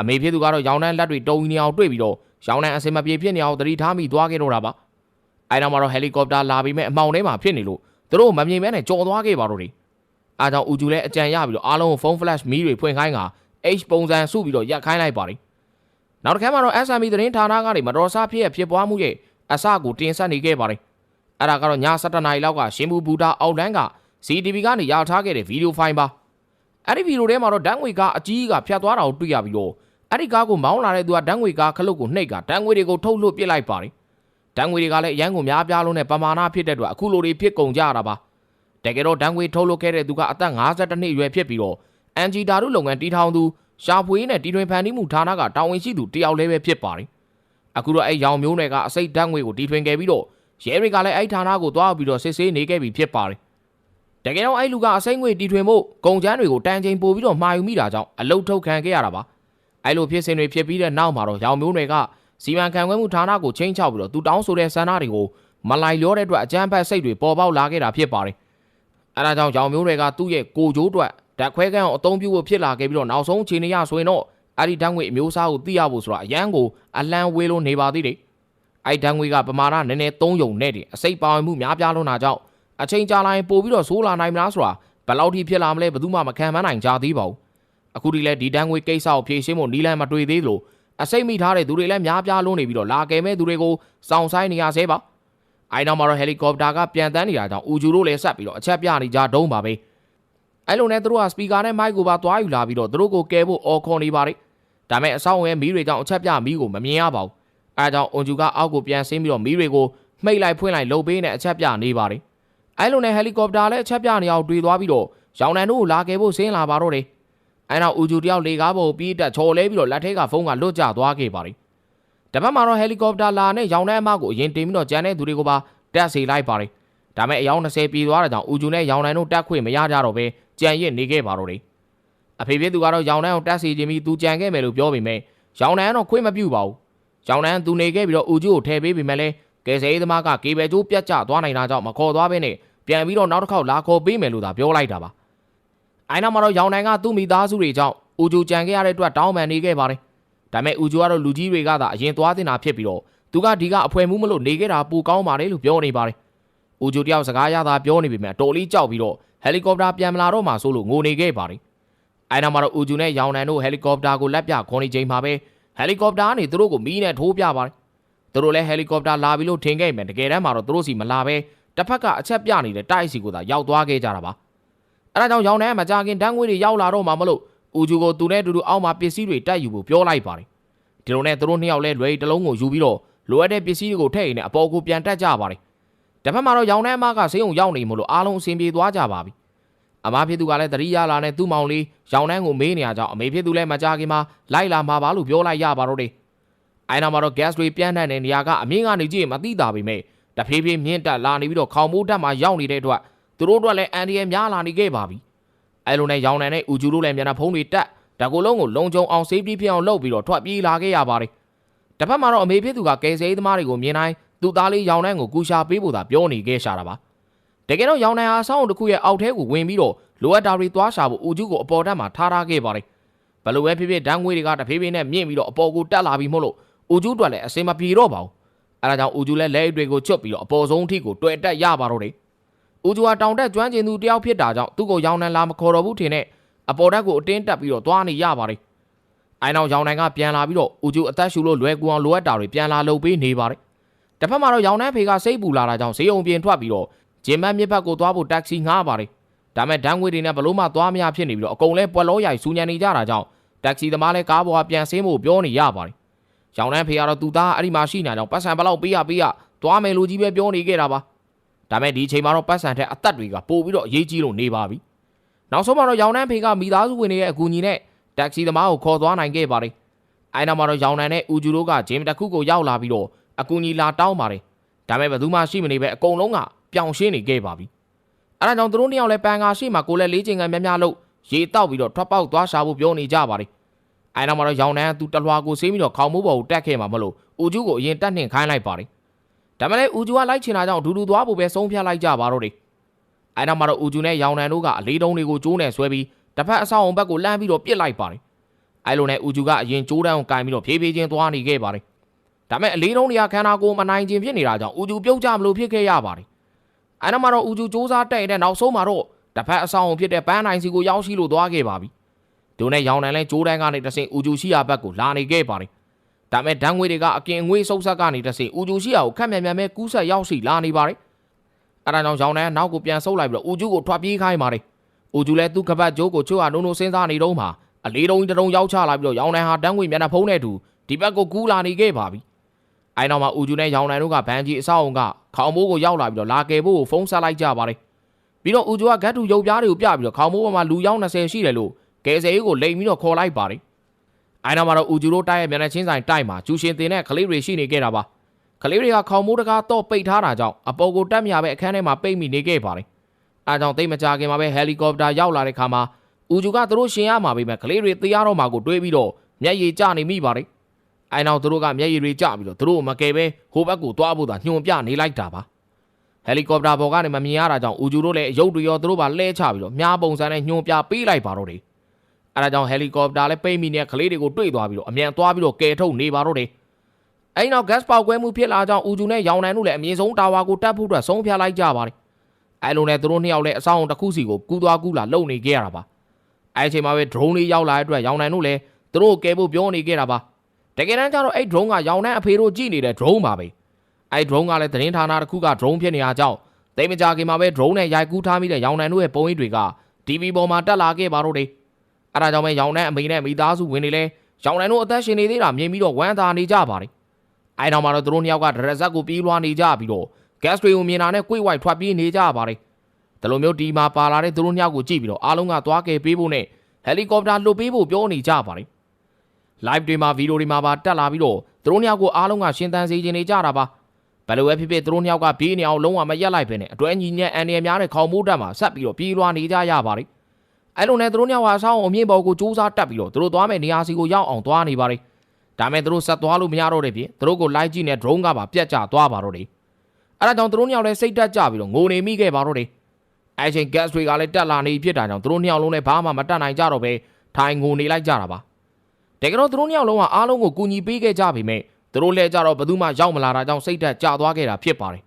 Speaker 1: အမေဖြစ်သူကတော့ရောင်နန်းလက်တွေတုံနေအောင်တွေ့ပြီးတော့ရောင်နန်းအစင်မပြေဖြစ်နေအောင်သတိထားမိသွားခဲ့တော့တာပါအဲနောက်မှာတော့ဟယ်လီကော်ပတာလာပြီးမဲ့အမောင်ထဲမှာဖြစ်နေလို့သူတို့မမြင်မဲနဲ့ကြော်သွားခဲ့ပါတော့တယ်အားကြောင့်ဦးကျူလည်းအကြံရပြီးတော့အားလုံးကိုဖုန်း flash မီးတွေဖွင့်ခိုင်းက H ပုံစံစုပြီးတော့ရက်ခိုင်းလိုက်ပါတယ်နောက်တစ်ခါမှာတော့ SME သတင်းဌာနကနေမတော်စားဖြစ်ရဖြစ်ပွားမှုရဲ့ အစကိုတင်ဆက်နေခဲ့ပါတယ်အဲ့ဒါကတော့ည7:00နာရီလောက်ကရှင်ဘူဘူတာအောက်တန်းက CTV ကနေရထားခဲ့တဲ့ဗီဒီယိုဖိုင်ပါအဲ့ဒီဗီဒီယိုထဲမှာတော့ဓာတ်ငွေကားအကြီးကဖြတ်သွားတာကိုတွေ့ရပြီးတော့အဲ့ဒီကားကိုမောင်းလာတဲ့သူကဓာတ်ငွေကားခလုတ်ကိုနှိပ်ကဓာတ်ငွေတွေကိုထုတ်လွှတ်ပစ်လိုက်ပါတယ်ဓာတ်ငွေတွေကလည်းအရန်ကိုများပြားလုံးနဲ့ပမာဏဖြစ်တဲ့အတွက်အခုလိုတွေဖြစ်ကုန်ကြရတာပါတကယ်တော့ဓာတ်ငွေထုတ်လွှတ်ခဲ့တဲ့သူကအသက်52နှစ်အရွယ်ဖြစ်ပြီးတော့အန်ဂျီတာတို့လုပ်ငန်းတီထောင်သူရှာဖွေးနဲ့တီထွင်ဖန်တီးမှုဌာနကတာဝန်ရှိသူတယောက်လည်းပဲဖြစ်ပါတယ် အခုတော့အဲ့ရောင်မျိုးတွေကအစိတ်ဓာတ်ငွေကိုတီထွင်ခဲ့ပြီးတော့ရဲတွေကလည်းအဲ့ဌာနကိုသွားပြီးတော့စစ်ဆေးနေခဲ့ပြီဖြစ်ပါတယ်တကယ်တော့အဲ့လူကအစိမ့်ငွေတီထွင်ဖို့ကုန်ကျန်းတွေကိုတန်ချိန်ပို့ပြီးတော့မှာယူမိတာကြောင့်အလုတ်ထုတ်ခံခဲ့ရတာပါအဲ့လိုဖြစ်စဉ်တွေဖြစ်ပြီးတဲ့နောက်မှာတော့ရောင်မျိုးတွေကစီမံခန့်ခွဲမှုဌာနကိုချင်းချောက်ပြီးတော့သူတောင်းဆိုတဲ့ဆန္ဒတွေကိုမလိုက်လျောတဲ့အတွက်အကြမ်းဖက်စိတ်တွေပေါ်ပေါက်လာခဲ့တာဖြစ်ပါတယ်အဲဒါကြောင့်ရောင်မျိုးတွေကသူ့ရဲ့ကိုကြိုးအတွက်ဓာတ်ခွဲခန်းကိုအသုံးပြုဖို့ဖြစ်လာခဲ့ပြီးတော့နောက်ဆုံးခြေနေရဆိုရင်တော့ အဲ့ဒီဓာတ်ငွေအမျိုးအစားကိုသိရဖို့ဆိုတာအရန်ကိုအလံဝေးလို့နေပါသေးတယ်အဲ့ဓာတ်ငွေကပမာဏနည်းနည်းသုံးယုံနဲ့တယ်အစိတ်ပါဝင်မှုများပြားလွန်းတာကြောင့်အချိန်ကြာလာရင်ပို့ပြီးတော့ဆိုးလာနိုင်မလားဆိုတာဘယ်လောက်ထိဖြစ်လာမလဲဘယ်သူမှမခံမနိုင်ကြသေးပါဘူးအခုဒီလဲဒီဓာတ်ငွေကိစ္စကိုဖြေရှင်းဖို့နီးလန်းမတွေ့သေးလို့အစိတ်မိထားတဲ့သူတွေလည်းများပြားလွန်းနေပြီးတော့လာကယ်မဲ့သူတွေကိုစောင့်ဆိုင်နေရဆဲပါအိုင်နောက်မှာတော့ဟယ်လီကော်ပတာကပြန်တန်းနေတာကြောင့်ဦးဂျူတို့လည်းဆက်ပြီးတော့အချက်ပြနေကြတုံးပါပဲအဲ့လိုနဲ့သူတို့ကစပီကာနဲ့မိုက်ကိုပါသွားယူလာပြီးတော့သူတို့ကိုကယ်ဖို့အော်ခေါ်နေပါတယ် ဒါမဲ့အဆောင်ဝဲမီးတွေကြောင့်အချက်ပြမီးကိုမမြင်ရပါဘူးအဲဒါကြောင့်အွန်ဂျူကအောက်ကိုပြန်ဆင်းပြီးတော့မီးတွေကိုမှိတ်လိုက်ဖွင့်လိုက်လှုပ်ပေးနဲ့အချက်ပြနေပါတယ်အဲ့လိုနဲ့ဟယ်လီကော်ပတာလည်းအချက်ပြနေအောင်တွေ့သွားပြီးတော့ရောင်နန်တို့ကိုလာကယ်ဖို့ဆင်းလာပါတော့တယ်အဲနောက်ဦးဂျူတယောက်လေကားပေါ်ပြီးတက်ချော်လဲပြီးတော့လက်ထဲကဖုန်းကလွတ်ကျသွားခဲ့ပါတယ်တပတ်မှာတော့ဟယ်လီကော်ပတာလာနဲ့ရောင်တဲ့အမကိုအရင်တင်ပြီးတော့ဂျန်တဲ့သူတွေကိုပါတက်စေလိုက်ပါတယ်ဒါမဲ့အယောင်20ပြည်သွားတာကြောင့်ဦးဂျူနဲ့ရောင်နန်တို့တက်ခွင့်မရကြတော့ပဲကြံရစ်နေခဲ့ပါတော့တယ် အဖေဖြစ်သူကတော့ရောင်နန်ကိုတက်စီခြင်းပြီးသူကြံခဲ့မယ်လို့ပြောပေမဲ့ရောင်နန်ကတော့ခွင့်မပြုပါဘူးရောင်နန်သူနေခဲ့ပြီးတော့ဦးဂျူကိုထည့်ပေးပေမဲ့လည်းကယ်ဆယ်ရေးသမားကကေဘယ်ကျိုးပြတ်ကျသွားနိုင်တာကြောင့်မခေါ်သွားဘဲနဲ့ပြန်ပြီးတော့နောက်တစ်ခေါက်လာခေါ်ပေးမယ်လို့သာပြောလိုက်တာပါအိုင်နာမှာတော့ရောင်နိုင်ကသူ့မိသားစုတွေကြောင့်ဦးဂျူကြံခဲ့ရတဲ့အတွက်တောင်းပန်နေခဲ့ပါတယ်ဒါပေမဲ့ဦးဂျူကတော့လူကြီးတွေကသာအရင်သွားတင်တာဖြစ်ပြီးတော့သူကဒီကအဖွဲမှုမလို့နေခဲ့တာပူကောင်းပါတယ်လို့ပြောနေပါတယ်ဦးဂျူတယောက်စကားရတာပြောနေပေမဲ့တော်လေးကြောက်ပြီးတော့ဟယ်လီကော်ပတာပြန်မလာတော့မှဆိုလို့ငိုနေခဲ့ပါတယ် အိုင်နာမှာတော့ဦးဂျူနဲ့ရောင်နိုင်တို့ဟယ်လီကော်ပတာကိုလက်ပြခေါ်နေချိန်မှာပဲဟယ်လီကော်ပတာကနေသူတို့ကိုမီးနဲ့ထိုးပြပါတယ်သူတို့လည်းဟယ်လီကော်ပတာလာပြီလို့ထင်ခဲ့မယ်တကယ်တမ်းမှာတော့သူတို့စီမလာပဲတစ်ဖက်ကအချက်ပြနေတဲ့တိုက်စီကိုသာရောက်သွားခဲ့ကြတာပါအဲဒါကြောင့်ရောင်နိုင်ကမကြခင်တန်းငွေတွေရောက်လာတော့မှမလို့ဦးဂျူကိုသူနဲ့အတူတူအောက်မှာပစ္စည်းတွေတိုက်ယူဖို့ပြောလိုက်ပါတယ်ဒီလိုနဲ့သူတို့နှစ်ယောက်လဲလွယ်တလုံးကိုယူပြီးတော့လိုအပ်တဲ့ပစ္စည်းတွေကိုထည့်ရင်လည်းအပေါ်ကိုပြန်တက်ကြပါတယ်တစ်ဖက်မှာတော့ရောင်တဲ့အမကဆေးရုံရောက်နေမလို့အားလုံးအဆင်ပြေသွားကြပါပြီ အမဖြစ်သူကလည်းတတိယလာနဲ့သူ့မောင်လေးရောင်နှန်းကိုမေးနေရကြောင်းအမေဖြစ်သူလည်းမကြခင်မှာလိုက်လာမှာပါလို့ပြောလိုက်ရပါတော့တယ်အိုင်နာမှာတော့ gas တွေပြန့်နှံ့တဲ့နေရာကအမြင့်ကနေကြည့်မသိတာပေမဲ့တဖြည်းဖြည်းမြင့်တက်လာနေပြီးတော့ခေါင်မိုးတက်မှာရောက်နေတဲ့အတွက်သူတို့အတွက်လည်းအန်ဒီယယ်များလာနေခဲ့ပါပြီအဲလိုနဲ့ရောင်နှံနဲ့ဦးကျူတို့လည်းမျက်နှာဖုံးတွေတက်တကူလုံးကိုလုံခြုံအောင် safety ဖြစ်အောင်လုပ်ပြီးတော့ထွက်ပြေးလာခဲ့ရပါတယ်တစ်ဖက်မှာတော့အမေဖြစ်သူကကယ်ဆယ်ရေးသမားတွေကိုမြင်တိုင်းသူ့သားလေးရောင်နှံကိုကူရှာပေးဖို့သာပြောနေခဲ့ရှာတာပါ တကယ်တော့ရောင်နှံဟာအဆောင်တစ်ခုရဲ့အောက်ထဲကိုဝင်ပြီးတော့လိုအပ်တာတွေသွားရှာဖို့ဦးကျူကိုအပေါ်တက်မှာထားထားခဲ့ပါတယ်ဘလို့ပဲဖြစ်ဖြစ်ဓာတ်ငွေတွေကတဖေးဖေးနဲ့မြင့်ပြီးတော့အပေါ်ကိုတက်လာပြီးမို့လို့ဦးကျူးအတွက်လည်းအစင်မပြေတော့ပါဘူးအဲဒါကြောင့်ဦးကျူးလည်းလက်အိတ်တွေကိုချွတ်ပြီးတော့အပေါ်ဆုံးအထိကိုတွေ့တက်ရပါတော့တယ်ဦးကျူးကတောင်တက်ကျွမ်းကျင်သူတယောက်ဖြစ်တာကြောင့်သူ့ကိုရောင်နံလာမခေါ်တော့ဘူးထင်နဲ့အပေါ်တက်ကိုအတင်းတက်ပြီးတော့သွားနေရပါတယ်အိုင်နောက်ရောင်နံကပြန်လာပြီးတော့ဦးကျူးအသက်ရှူလို့လွယ်ကူအောင်လိုအပ်တာတွေပြန်လာလုပ်ပေးနေပါတယ်တစ်ဖက်မှာတော့ရောင်နံဖေကစိတ်ပူလာတာကြောင့်ဈေးုံပြင်ထွက်ပြီးတော့ ဂျင်မတ်မြစ်ဘက်ကိုသွားဖို့တက်ဆီငှားပါတယ်ဒါမဲ့ဒန်းငွေတွေနဲ့ဘလို့မှသွားမရဖြစ်နေပြီးတော့အကုန်လဲပွက်လုံးရိုက်စူညံနေကြတာကြောင့်တက်ဆီသမားလဲကားပေါ်ကပြန်ဆင်းဖို့ပြောနေရပါတယ်ရောင်နှန်းဖေကတော့သူသားအဲ့ဒီမှာရှိနေကြောင်ပတ်စံဘလောက်ပေးရပေးရသွားမယ်လို့ကြီးပဲပြောနေခဲ့တာပါဒါမဲ့ဒီအချိန်မှာတော့ပတ်စံထက်အသက်တွေကပို့ပြီးတော့အရေးကြီးလို့နေပါပြီနောက်ဆုံးမှာတော့ရောင်နှန်းဖေကမိသားစုဝင်တွေရဲ့အကူအညီနဲ့တက္ကစီသမားကိုခေါ်သွားနိုင်ခဲ့ပါတယ်အဲ့နောက်မှာတော့ရောင်နှန်းနဲ့ဦးကျူတို့ကဂျင်းတစ်ခုကိုရောက်လာပြီးတော့အကူအညီလာတောင်းပါတယ် ဒါမဲ့ဘယ်သူမှရှိမနေပဲအကုန်လုံးကပြောင်ရှင်းနေခဲ့ပါပြီအဲ့ဒါကြောင့်သူတို့နှစ်ယောက်လည်းပန်ကာရှိမှကိုလည်းလေးချိန်ကန်များများလို့ရေတောက်ပြီးတော့ထွက်ပေါက်သွားရှာဖို့ပြောနေကြပါတယ်အဲနောက်မှာတော့ရောင်နန်းကသူတလွာကိုဆေးပြီးတော့ခေါင်းမိုးပေါ်ကိုတက်ခဲ့မှာမလို့ဦးကျူးကိုအရင်တက်နှင်ခိုင်းလိုက်ပါတယ်ဒါမှလည်းဦးကျူးကလိုက်ချင်တာကြောင့်ဒူဒူသွားဖို့ပဲဆုံးဖြတ်လိုက်ကြပါတော့တယ်အဲနောက်မှာတော့ဦးကျူးနဲ့ရောင်နန်းတို့ကအလေးတုံးတွေကိုကျိုးနဲ့ဆွဲပြီးတစ်ဖက်အဆောင်အောင်ဘက်ကိုလမ်းပြီးတော့ပြစ်လိုက်ပါတယ်အဲလိုနဲ့ဦးကျူးကအရင်ကျိုးတန်းကိုကင်ပြီးတော့ဖြည်းဖြည်းချင်းသွားနေခဲ့ပါတယ် ဒါမဲ့အလေးတုံးတွေကခန္ဓာကိုယ်မနိုင်ခြင်းဖြစ်နေတာကြောင့်ဦးကျူးပြုတ်ကြမလို့ဖြစ်ခဲ့ရပါတယ်အဲနောက်မှာတော့ဦးကျူးစူးစမ်းတက်တဲ့နောက်ဆုံးမှာတော့တစ်ဖက်အဆောင်အောင်ဖြစ်တဲ့ပန်းနိုင်စီကိုရောက်ရှိလို့သွားခဲ့ပါပြီဒိုနဲ့ရောင်နံလဲကြိုးတန်းကနေတဆင်ဦးကျူရှိယာဘက်ကိုလာနေခဲ့ပါတယ်။ဒါမဲ့ဒန်းငွေတွေကအကင်ငွေစုပ်ဆက်ကနေတဆင်ဦးကျူရှိယာကိုခက်မြန်မြန်ပဲကူးဆက်ရောက်ရှိလာနေပါတယ်။အဲဒါကြောင့်ရောင်နံကနောက်ကိုပြန်ဆုပ်လိုက်ပြီးတော့ဦးကျူကိုထွက်ပြေးခိုင်းပါတယ်။ဦးကျူလဲသူ့ကပတ်ကြိုးကိုချွတ်ဟာနုံနုံစဉ်းစားနေတော့မှအလေးတုံးတစ်တုံးရောက်ချလာပြီးတော့ရောင်နံဟာဒန်းငွေမျက်နှာဖုံးနဲ့တူဒီဘက်ကိုကူးလာနေခဲ့ပါပြီ။ အဲနောက်မှာဦးကျူနဲ့ရောင်နံတို့ကဘန်ကြီးအဆောက်အုံကခေါင်မိုးကိုရောက်လာပြီးတော့လာကယ်ဖို့ကိုဖုန်းဆက်လိုက်ကြပါတယ်။ပြီးတော့ဦးကျူကဂတ်တူရုပ်ပြားတွေကိုပြပြီးတော့ခေါင်မိုးပေါ်မှာလူယောက်20ရှိတယ်လို့ကဲဆယ်ကြီးကိုလိမ်ပြီးတော့ခေါ်လိုက်ပါတယ်။အဲနောက်မှာတော့ဦးကျူတို့တိုက်ရဲ့မျက်နှာချင်းဆိုင်တိုက်မှာကျူရှင်တင်တဲ့ကလေးတွေရှိနေခဲ့တာပါ။ကလေးတွေကခေါင်မိုးတကားတော့ပိတ်ထားတာကြောင့်အပေါ်ကိုတက်မြပဲအခန်းထဲမှာပိတ်မိနေခဲ့ပါတယ်။အဲကြောင့်တိတ်မကြခင်မှာပဲဟယ်လီကော်ပတာရောက်လာတဲ့ခါမှာဦးကျူကသူတို့ရှင်ရမှာပဲကလေးတွေတရားတော်မှာကိုတွေးပြီးတော့မျက်ရည်ကျနေမိပါတယ်။ အဲနောက်သူတို့ကမျက်ရည်တွေကျပြီးတော့သူတို့ကိုမကယ်ပဲဟိုဘက်ကိုသွားဖို့သာညွန်ပြနေလိုက်တာပါ။ဟယ်လီကော်ပတာပေါ်ကနေမမြင်ရတာကြောင့်ဦးကျူတို့လည်းအယုတ်တွေရောသူတို့ပါလှဲချပြီးတော့မြားပုံစံနဲ့ညွန်ပြပေးလိုက်ပါတော့တယ်။အဲဒါကြောင့်ဟယ်လီကော်ပတာလည်းပိတ်မိနေတဲ့ကလေးတွေကိုတွေ့သွားပြီးတော့အမြန်သွားပြီးတော့ကယ်ထုတ်နေပါတော့တယ်။အဲဒီနောက် gas ပေါက်ကွဲမှုဖြစ်လာကြောင်းဦးကျူနဲ့ရောင်နန်တို့လည်းအမြင့်ဆုံးတာဝါကိုတက်ဖို့အတွက်ဆုံးဖြတ်လိုက်ကြပါတယ်။အဲလိုနဲ့သူတို့နှစ်ယောက်လည်းအဆောင်တစ်ခုစီကိုကူးသွားကူးလာလုံနေခဲ့ရတာပါ။အဲအချိန်မှာပဲ drone လေးရောက်လာတဲ့အတွက်ရောင်နန်တို့လည်းသူတို့ကိုကယ်ဖို့ပြောနေခဲ့တာပါ။ တကယ်တမ်းကျတော့အဲ့ drone ကရောင်နန်အဖေတို့ကြည့်နေတဲ့ drone ပါပဲ။အဲ drone ကလည်းသတင်းဌာနတစ်ခုက drone ဖြစ်နေရကြောင်းတိတ်မကြခင်မှာပဲ drone နဲ့ရိုက်ကူးထားမိတဲ့ရောင်နန်တို့ရဲ့ပုံရိပ်တွေက TV ပေါ်မှာတက်လာခဲ့ပါတော့တယ်။အဲဒါကြောင့်ပဲရောင်နှန်းအမေနဲ့မိသားစုဝင်တွေလည်းရောင်နှန်းတို့အသက်ရှင်နေသေးတာမြင်ပြီးတော့ဝမ်းသာနေကြပါတယ်။အဲနောက်မှာတော့သူတို့နှစ်ယောက်ကဒရက်ဇက်ကိုပြေးလွှားနေကြပြီးတော့ gas တွေကိုမြင်တာနဲ့ကိုယ်ဝိုက်ထွက်ပြေးနေကြပါတယ်။ဒီလိုမျိုးဒီမှာပါလာတဲ့သူတို့နှစ်ယောက်ကိုကြည့်ပြီးတော့အားလုံးကသွားကယ်ပေးဖို့နဲ့ဟယ်လီကော်ပတာလွတ်ပေးဖို့ပြောနေကြပါတယ်။ live တွေမှာဗီဒီယိုတွေမှာပါတက်လာပြီးတော့သူတို့နှစ်ယောက်ကိုအားလုံးကရှင်းတန်းစေချင်နေကြတာပါ။ဘယ်လိုပဲဖြစ်ဖြစ်သူတို့နှစ်ယောက်ကပြေးနေအောင်လုံးဝမရက်လိုက်ပဲနဲ့အတွဲညီညက်အန်ရများတဲ့ခေါင်းမိုးတက်မှာဆက်ပြီးတော့ပြေးလွှားနေကြရပါတယ်။အဲ့လိုနဲ့သူတို့ညောင်ဟာအဆောင်အမြင့်ပေါ်ကိုစူးစမ်းတက်ပြီးတော့သူတို့သွားမယ့်နေရာစီကိုရောက်အောင်သွားနေပါလေဒါမဲ့သူတို့ဆက်သွားလို့မရတော့တဲ့ပြင်သူတို့ကိုလိုက်ကြည့်နေ drone ကပါပြတ်ကျသွားပါတော့တယ်အဲ့ဒါကြောင့်သူတို့ညောင်လည်းစိတ်တက်ကြပြီးတော့ငိုနေမိခဲ့ပါတော့တယ်အဲ့ချိန် gas တွေကလည်းတက်လာနေဖြစ်တာကြောင့်သူတို့ညောင်လုံးလည်းဘာမှမတက်နိုင်ကြတော့ပဲထိုင်ငိုနေလိုက်ကြတာပါ တကယ်တော့သူတို့ညောင်လုံးကအားလုံးကိုကူညီပေးခဲ့ကြပြီမဲ့သူတို့လည်းကြတော့ဘယ်သူမှရောက်မလာတာကြောင့်စိတ်တက်ကြသွားခဲ့တာဖြစ်ပါတယ်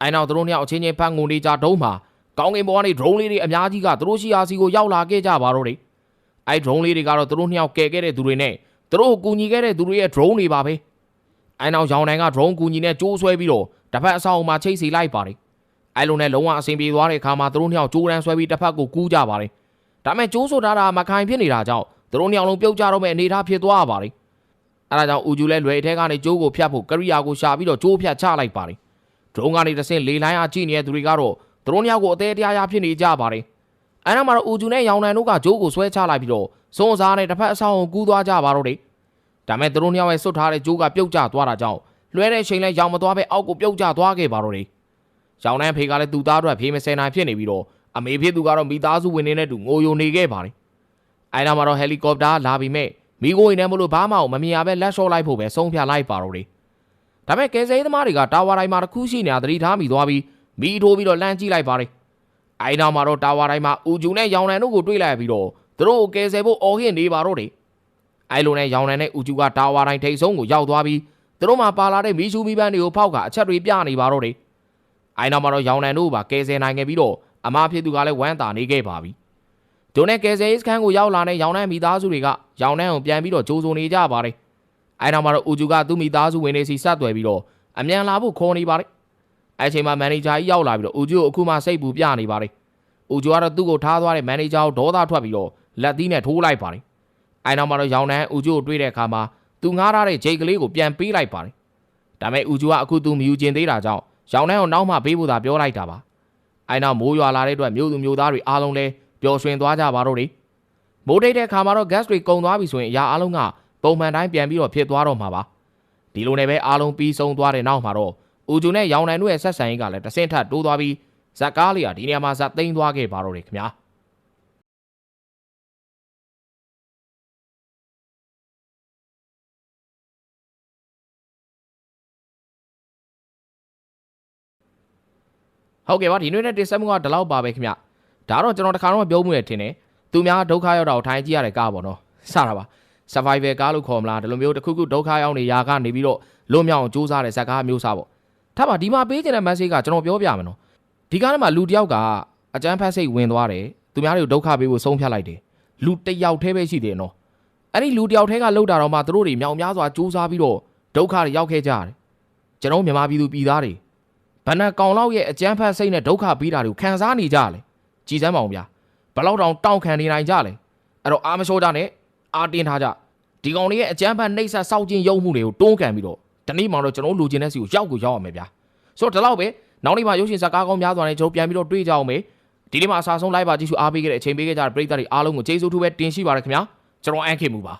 Speaker 1: အဲ့နောက်သူတို့ညောင်အချင်းချင်းဖန်ငိုနေကြတုံးမှာကောင်းကင်ဘောကနေ drone လေးတွေအများကြီးကသူတို့ရှိရာစီကိုရောက်လာခဲ့ကြပါတော့တယ်။အဲ drone လေးတွေကတော့သူတို့နှစ်ယောက်ကယ်ခဲ့တဲ့သူတွေနဲ့သူတို့ကိုကူညီခဲ့တဲ့သူတွေရဲ့ drone တွေပါပဲ။အဲနောက်ရောင်နိုင်က drone ကူညီနဲ့ကြိုးဆွဲပြီးတော့တစ်ဖက်အဆောင်မှာချိတ်စီလိုက်ပါတယ်။အဲလိုနဲ့လုံးဝအဆင်ပြေသွားတဲ့အခါမှာသူတို့နှစ်ယောက်ကြိုးတန်းဆွဲပြီးတစ်ဖက်ကိုကူးကြပါတယ်။ဒါမဲ့ကြိုးဆိုထားတာမခိုင်ဖြစ်နေတာကြောင့် သူတို့နှစ်ယောက်လုံးပြုတ်ကြတော့မဲ့အနေအထားဖြစ်သွားပါတယ်။အဲဒါကြောင့်ဦးကျူလဲလွယ်အထက်ကနေကြိုးကိုဖြတ်ဖို့ကရိယာကိုရှာပြီးတော့ကြိုးဖြတ်ချလိုက်ပါတယ်။ drone ကနေတစ်ဆင့်လေလိုင်းအားကြည့်နေတဲ့သူတွေကတော့သူတို့နှစ်ယောက်ကိုအသေးတရားရဖြစ်နေကြပါတယ်။အဲနောက်မှာတော့ဦးကျူနဲ့ရောင်နန်တို့ကဂျိုးကိုဆွဲချလိုက်ပြီးတော့စွန်းစားနဲ့တစ်ဖက်အဆောင်ကိုကူးသွားကြပါတော့တယ်။ဒါမဲ့သူတို့နှစ်ယောက်ရဲ့စွတ်ထားတဲ့ဂျိုးကပြုတ်ကျသွားတာကြောင့်လွှဲတဲ့အချိန်လဲရောင်မသွားပဲအောက်ကိုပြုတ်ကျသွားခဲ့ပါတော့တယ်။ရောင်နန်ဖေကလည်းသူ့သားတို့ဖေးမစဲနိုင်ဖြစ်နေပြီးတော့အမေဖြစ်သူကတော့မိသားစုဝင်နေနဲ့တူငိုယိုနေခဲ့ပါတယ်။ အဲနောက်မှာတော့ဟယ်လီကော်ပတာလာပြီးမဲ့မိကိုရင်ထဲမလို့ဘာမှမမြင်ရပဲလက်လျှော့လိုက်ဖို့ပဲဆုံးဖြတ်လိုက်ပါတော့တယ်။ဒါမဲ့ကယ်ဆယ်ရေးသမားတွေကတာဝါတိုင်းမှာတစ်ခုရှိနေတာသတိထားမိသွားပြီးမိထိုးပြီးတော့လှမ်းကြည့်လိုက်ပါတယ်။အဲဒီနောက်မှာတော့တာဝါတိုင်းမှာဦးကျူနဲ့ရောင်နန်တို့ကိုတွေ့လိုက်ပြီးတော့သူတို့ကိုကယ်ဆယ်ဖို့အော်ဟစ်နေပါတော့တယ်။အဲလိုနဲ့ရောင်နံနဲ့ဦးကျူကတာဝါတိုင်းထိတ်ဆုံးကိုရောက်သွားပြီးသူတို့မှပါလာတဲ့မီးရှူမီးပန်းတွေကိုဖောက်ကအချက်တွေပြနေပါတော့တယ်အဲနောက်မှာတော့ရောင်နံတို့ပါကယ်ဆယ်နိုင်ခဲ့ပြီးတော့အမဖြစ်သူကလည်းဝမ်းသာနေခဲ့ပါပြီ ဒိုနဲ့ကယ်ဆယ်ရေးစခန်းကိုရောက်လာတဲ့ရောင်နံမိသားစုတွေကရောင်နံကိုပြန်ပြီးတော့ကြိုးစိုးနေကြပါတယ်အဲနောက်မှာတော့ဦးကျူကသူ့မိသားစုဝင်တွေစီဆက်သွယ်ပြီးတော့အမြန်လာဖို့ခေါ်နေပါတယ်အဲချိန်မှာမန်နေဂျာကြီးရောက်လာပြီးတော့ဦးကျူကိုအခုမှစိတ်ပူပြနေပါတယ်ဦးကျူကတော့သူ့ကိုထားသွားတဲ့မန်နေဂျာကိုဒေါသထွက်ပြီးတော့လက်သီးနဲ့ထိုးလိုက်ပါတယ်အဲနောက်မှာတော့ရောင်နံဦးကျူကိုတွေ့တဲ့အခါမှာသူငားထားတဲ့ဂျိတ်ကလေးကိုပြန်ပေးလိုက်ပါတယ်ဒါပေမဲ့ဦးကျူကအခုသူမယူကျင်သေးတာကြောင့်ရောင်နံကိုနောက်မှပေးဖို့သာပြောလိုက်တာပါအဲနောက်မိုးရွာလာတဲ့အတွက်မြို့သူမြို့သားတွေအားလုံးလည်း ပျော်ရွှင်သွားကြပါတော့တယ်မိုးတိတ်တဲ့အခါမှာတော့ gas တွေကုန်သွားပြီဆိုရင်အရာအလုံးကပုံမှန်တိုင်းပြန်ပြီးတော့ဖြစ်သွားတော့မှာပါဒီလိုနဲ့ပဲအားလုံးပြီးဆုံးသွားတဲ့နောက်မှာတော့ဦးကျူနဲ့ရောင်နံတို့ရဲ့ဆက်ဆံရေးကလည်းတဆင့်ထပ်တိုးသွားပြီးဇက်ကားလေးကဒီနေရာမှာဇက်သိမ်းသွားခဲ့ပါတော့တယ်ခင်ဗျာဟုတ်ကဲ့ပါဒီနေ့နဲ့တင်ဆက်မှုကဒီလောက်ပါပဲခင်ဗျ ဒါတော့ကျွန်တော်တခါတော့ပြောမှုရထင်တယ်သူများဒုက္ခရောက်တာကိုထိုင်ကြည့်ရတဲ့ကားပေါ့နော်စတာပါ survival ကားလို့ခေါ်မလားဒီလိုမျိုးတစ်ခုခုဒုက္ခရောက်နေရာကနေပြီးတော့လွတ်မြောက်အောင်စူးစမ်းတဲ့ဇက်ကားမျိုးစားပေါ့ထားပါဒီမှာပေးချင်တဲ့ message ကကျွန်တော်ပြောပြမယ်နော်ဒီကားထဲမှာလူတစ်ယောက်ကအကျန်းဖက်စိတ်ဝင်သွားတယ်သူများတွေကိုဒုက္ခပေးဖို့ဆုံးဖြတ်လိုက်တယ်လူတစ်ယောက်တည်းပဲရှိတယ်နော်အဲ့ဒီလူတစ်ယောက်တည်းကလှုပ်တာတော့မှသူတို့တွေမြောင်များစွာစူးစမ်းပြီးတော့ဒုက္ခတွေရောက်ခဲ့ကြတယ်ကျွန်တော်မြန်မာပြည်သူပြည်သားတွေဘဏ္ဍကောင်လောက်ရဲ့အကြမ်းဖက်စိတ်နဲ့ဒုက္ခပြီးတာတွေကိုခံစားနေကြတယ် ကြည်စမ်းပါအောင်ဗျာဘယ်လောက်တောင်တောင့်ခံနေနိုင်ကြလဲအဲ့တော့အာမလျှော့ကြနဲ့အာတင်းထားကြဒီကောင်တွေရဲ့အကြမ်းဖက်နှိပ်စက်စောက်ကျင်ရုံမှုတွေကိုတွန်းကန်ပြီးတော့ဒီနေ့မှတော့ကျွန်တော်လူချင်းတဲ့စီကိုရောက်ကိုရောက်ရမယ်ဗျာဆိုတော့ဒီလောက်ပဲနောက်နေ့မှရုပ်ရှင်ဇာတ်ကားကောင်းများစွာနဲ့ကျွန်တော်ပြန်ပြီးတော့တွေ့ကြအောင်မယ်ဒီနေ့မှအစားဆုံး live ပါကြည့်ရှုအားပေးခဲ့တဲ့အချိန်ပေးခဲ့ကြတဲ့ပရိသတ်တွေအားလုံးကိုကျေးဇူးထူးပဲတင်ရှိပါရခင်ဗျာကျွန်တော်အန်ခေမှုပါ